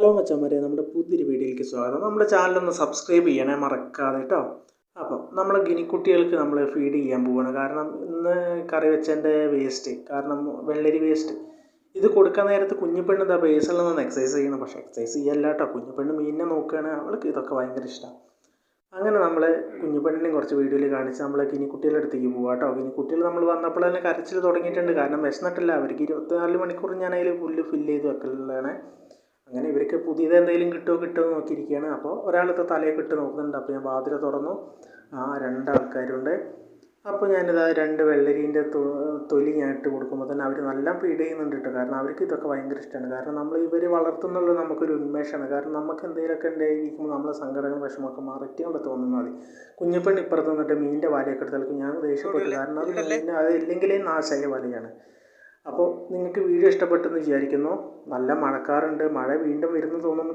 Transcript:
Hello മച്ചന്മാരെ നമ്മുടെ പുതിയൊരു വീഡിയോയിലേക്ക് സ്വാഗതം. നമ്മുടെ ചാനലൊന്ന് സബ്സ്ക്രൈബ് ചെയ്യണേ മറക്കാതെ കേട്ടോ അപ്പം നമ്മൾ ഗിനിക്കുട്ടികൾക്ക് നമ്മൾ ഫീഡ് ചെയ്യാൻ പോവുകയാണ് കാരണം ഇന്ന് കറി വെച്ചതിന്റെ വേസ്റ്റ് കാരണം വെള്ളരി വേസ്റ്റ് ഇത് കൊടുക്കാൻ നേരത്ത് കുഞ്ഞുപെണ്ണ് ഇതാ ബേസിൽ നിന്ന് എക്സസൈസ് ചെയ്യണം. പക്ഷേ എക്സസൈസ് ചെയ്യല്ല കേട്ടോ കുഞ്ഞുപെണ്ണ് മീനിനെ നോക്കുകയാണ് അവൾക്ക് ഇതൊക്കെ ഭയങ്കര ഇഷ്ടമാണ് അങ്ങനെ നമ്മൾ കുഞ്ഞുപെണ്ണിനെ കുറച്ച് വീഡിയോയിൽ കാണിച്ച് നമ്മൾ ഗിനിക്കുട്ടികളുടെ അടുത്തേക്ക് പോകാം കേട്ടോ ഗിനിക്കുട്ടികൾ നമ്മൾ വന്നപ്പോൾ തന്നെ കരച്ചിൽ തുടങ്ങിയിട്ടുണ്ട്. കാരണം വിശന്നിട്ടില്ല. അവർക്ക് ഇരുപത്തിനാല് മണിക്കൂർ ഞാൻ അതിൽ പുല്ല് ഫില്ല് ചെയ്ത് വെക്കലാണ്. അങ്ങനെ ഇവർക്ക് പുതിയത് എന്തെങ്കിലും കിട്ടുമോ കിട്ടുമോ എന്ന് നോക്കിയിരിക്കുകയാണ്. അപ്പോൾ ഒരാളത്തെ തലയൊക്കെ ഇട്ട് നോക്കുന്നുണ്ട്. അപ്പോൾ ഞാൻ വാതിൽ തുറന്നു. ആ രണ്ടാൾക്കാരുണ്ട്. അപ്പോൾ ഞാനിതാ രണ്ട് വെള്ളരീന്റെ തൊലി ഞാൻ ഇട്ട് കൊടുക്കുമ്പോൾ തന്നെ അവർ നല്ല ഫീഡ് ചെയ്യുന്നുണ്ട് കേട്ടോ. കാരണം അവർക്ക് ഇതൊക്കെ ഭയങ്കര ഇഷ്ടമാണ്. കാരണം നമ്മൾ ഇവർ വളർത്തുന്നുള്ളത് നമുക്കൊരു ഉന്മേഷമാണ്. കാരണം നമുക്ക് എന്തെങ്കിലുമൊക്കെ ഉണ്ടായിരിക്കുമ്പോൾ നമ്മളെ സങ്കടങ്ങൾ വിഷമമൊക്കെ മറയ്ക്കാനുള്ള തോന്നുന്നത് മതി. കുഞ്ഞിപ്പെണ്ണ് ഇപ്പുറത്ത് നിന്നിട്ട് മീനിന്റെ വലയൊക്കെ എടുത്താൽ ഞാൻ ദേഷ്യപ്പെട്ടു കാരണം അത് മീനിന് അത് ഇല്ലെങ്കിലേ വലയാണ്. അപ്പോൾ നിങ്ങൾക്ക് വീഡിയോ ഇഷ്ടപ്പെട്ടെന്ന് വിചാരിക്കുന്നു. നല്ല മഴക്കാറുണ്ട്. മഴ വീണ്ടും വരുമെന്ന് തോന്നുന്നു.